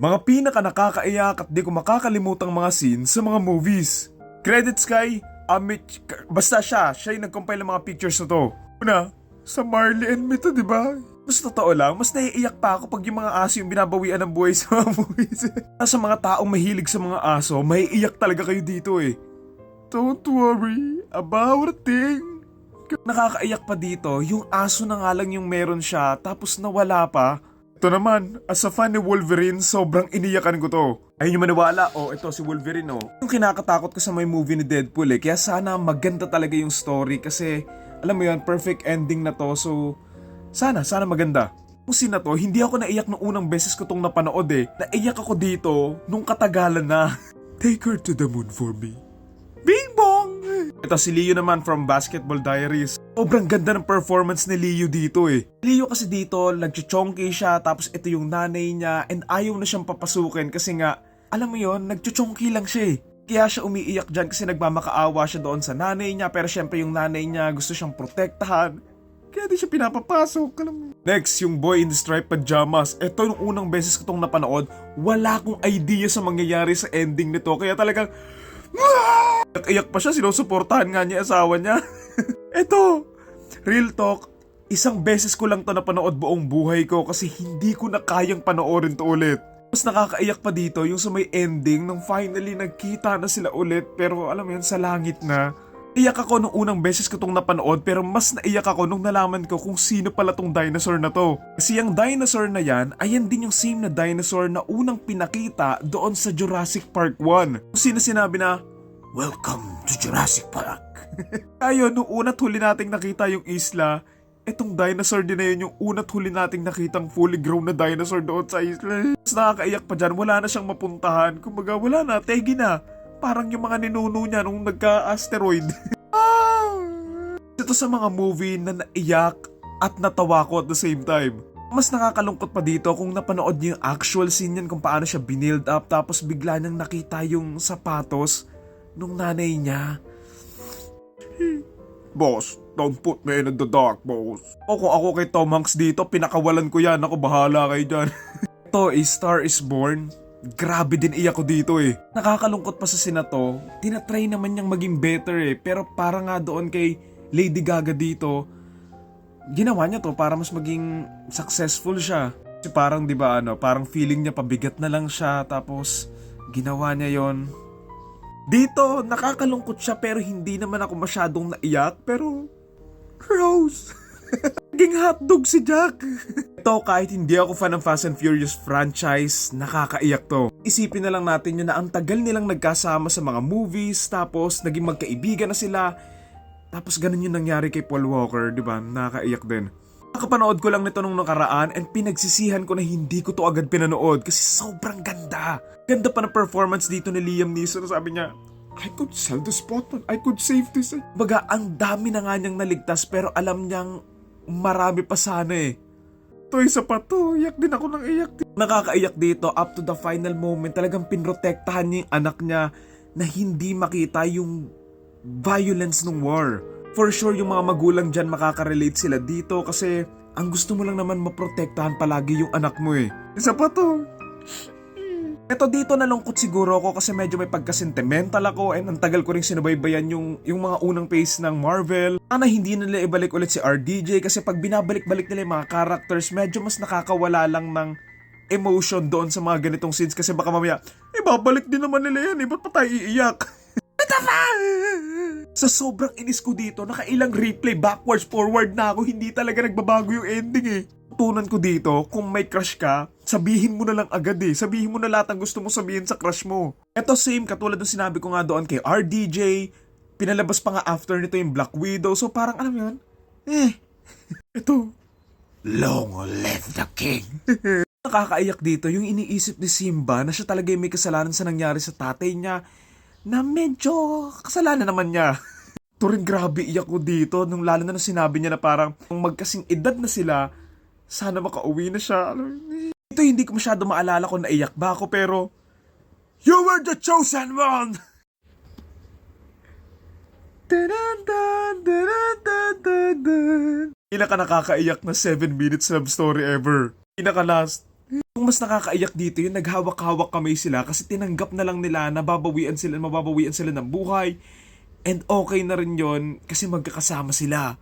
Mga pinaka nakakaiyak at di ko makakalimutang mga scenes sa mga movies. Credits kay Amit... Basta siya, siya yung nag-compile ng mga pictures na to. Una, sa Marley and me to, di ba? Mas totoo lang, mas naiiyak pa ako pag yung mga aso yung binabawian ng buhay sa mga movies. sa mga taong mahilig sa mga aso, maiiyak talaga kayo dito eh. Don't worry about a thing. Nakakaiyak pa dito, yung aso na nga lang yung meron siya tapos nawala pa. Ito naman, as a fan ni Wolverine, sobrang iniyakan ko to. Ayun yung maniwala, oh, ito si Wolverine, oh. Yung kinakatakot ko sa may movie ni Deadpool eh, kaya sana maganda talaga yung story kasi, alam mo yun, perfect ending na to, so, sana, sana maganda. Kung sina to, hindi ako naiyak nung unang beses ko tong napanood eh. Naiyak ako dito nung katagalan na. Take her to the moon for me. Bing bong! Ito si Leo naman from Basketball Diaries. Sobrang ganda ng performance ni Leo dito eh. Leo kasi dito, nagchuchongki siya tapos ito yung nanay niya and ayaw na siyang papasukin kasi nga, alam mo yon nagchuchongki lang siya eh. Kaya siya umiiyak dyan kasi nagmamakaawa siya doon sa nanay niya pero syempre yung nanay niya gusto siyang protektahan. Kaya di siya pinapapasok. Alam mo. Next, yung boy in the striped pajamas. Ito yung unang beses ko itong napanood. Wala akong idea sa mangyayari sa ending nito. Kaya talagang... Iyak pa siya, sinusuportahan nga niya asawa niya. Ito, real talk, isang beses ko lang to napanood buong buhay ko kasi hindi ko na kayang panoorin to ulit. Mas nakakaiyak pa dito yung sa may ending nung finally nagkita na sila ulit pero alam mo yun sa langit na. Iyak ako nung unang beses ko tong napanood pero mas naiyak ako nung nalaman ko kung sino pala tong dinosaur na to. Kasi yung dinosaur na yan, ayan din yung same na dinosaur na unang pinakita doon sa Jurassic Park 1. Kung sino sinabi na, Welcome to Jurassic Park. Ayun, nung una't huli nating nakita yung isla, etong dinosaur din na yun yung una't huli nating nakitang fully grown na dinosaur doon sa isla. Mas nakakaiyak pa dyan, wala na siyang mapuntahan. Kumbaga, wala na, tegi na. Parang yung mga ninuno niya nung nagka-asteroid. Ah! Ito sa mga movie na naiyak at natawa ko at the same time. Mas nakakalungkot pa dito kung napanood niyo yung actual scene yan kung paano siya binild up tapos bigla niyang nakita yung sapatos nung nanay niya. Boss, don't put me in the dark, boss. O kung ako kay Tom Hanks dito, pinakawalan ko yan. Ako, bahala kayo dyan. Ito, A Star is Born. Grabe din iyak ko dito eh. Nakakalungkot pa sa sinato, tinatry naman niyang maging better eh. Pero para nga doon kay Lady Gaga dito, ginawa niya to para mas maging successful siya. Kasi parang 'di ba ano, parang feeling niya pabigat na lang siya tapos ginawa niya 'yon. Dito nakakalungkot siya pero hindi naman ako masyadong naiyak pero Rose Naging hotdog si Jack. Ito kahit hindi ako fan ng Fast and Furious franchise, nakakaiyak to. Isipin na lang natin yun na ang tagal nilang nagkasama sa mga movies, tapos naging magkaibigan na sila. Tapos ganun yung nangyari kay Paul Walker, di ba? Nakakaiyak din. Nakapanood ko lang nito nung nakaraan and pinagsisihan ko na hindi ko to agad pinanood kasi sobrang ganda. Ganda pa ng performance dito ni Liam Neeson. Sabi niya, I could sell the spot, I could save this. Baga, ang dami na nga niyang naligtas pero alam niyang marami pa sana eh. Ito isa pa to, iyak din ako ng iyak. Nakakaiyak dito up to the final moment. Talagang pinrotektahan niya yung anak niya na hindi makita yung violence ng war. For sure yung mga magulang dyan makaka-relate sila dito kasi ang gusto mo lang naman maprotektahan palagi yung anak mo eh. Isa pa to. Ito dito nalungkot siguro ako kasi medyo may pagka-sentimental ako and ang tagal ko rin sinubaybayan yung, yung mga unang phase ng Marvel. Sana hindi nila ibalik ulit si RDJ kasi pag binabalik-balik nila yung mga characters, medyo mas nakakawala lang ng emotion doon sa mga ganitong scenes kasi baka mamaya, ibabalik din naman nila yan eh, ba't pa tayo iiyak? Sa sobrang inis ko dito, nakailang replay backwards, forward na ako, hindi talaga nagbabago yung ending eh. Tunan ko dito, kung may crush ka, sabihin mo na lang agad eh. Sabihin mo na lahat ng gusto mo sabihin sa crush mo. Ito same, katulad ng sinabi ko nga doon kay RDJ, pinalabas pa nga after nito yung Black Widow, so parang alam yun, eh, ito, long live the king. Nakakaiyak dito yung iniisip ni Simba na siya talaga yung may kasalanan sa nangyari sa tatay niya na medyo kasalanan naman niya. Ito rin grabe iyak ko dito nung lalo na nung sinabi niya na parang kung magkasing edad na sila, sana makauwi na siya. Ito hindi ko masyado maalala kung naiyak ba ako pero You were the chosen one! Dun. Pinaka nakakaiyak na 7 minutes love story ever. Pinaka last, Kung mas nakakaiyak dito yung naghawak-hawak kamay sila kasi tinanggap na lang nila na babawian sila, mababawian sila ng buhay. And okay na rin yon kasi magkakasama sila.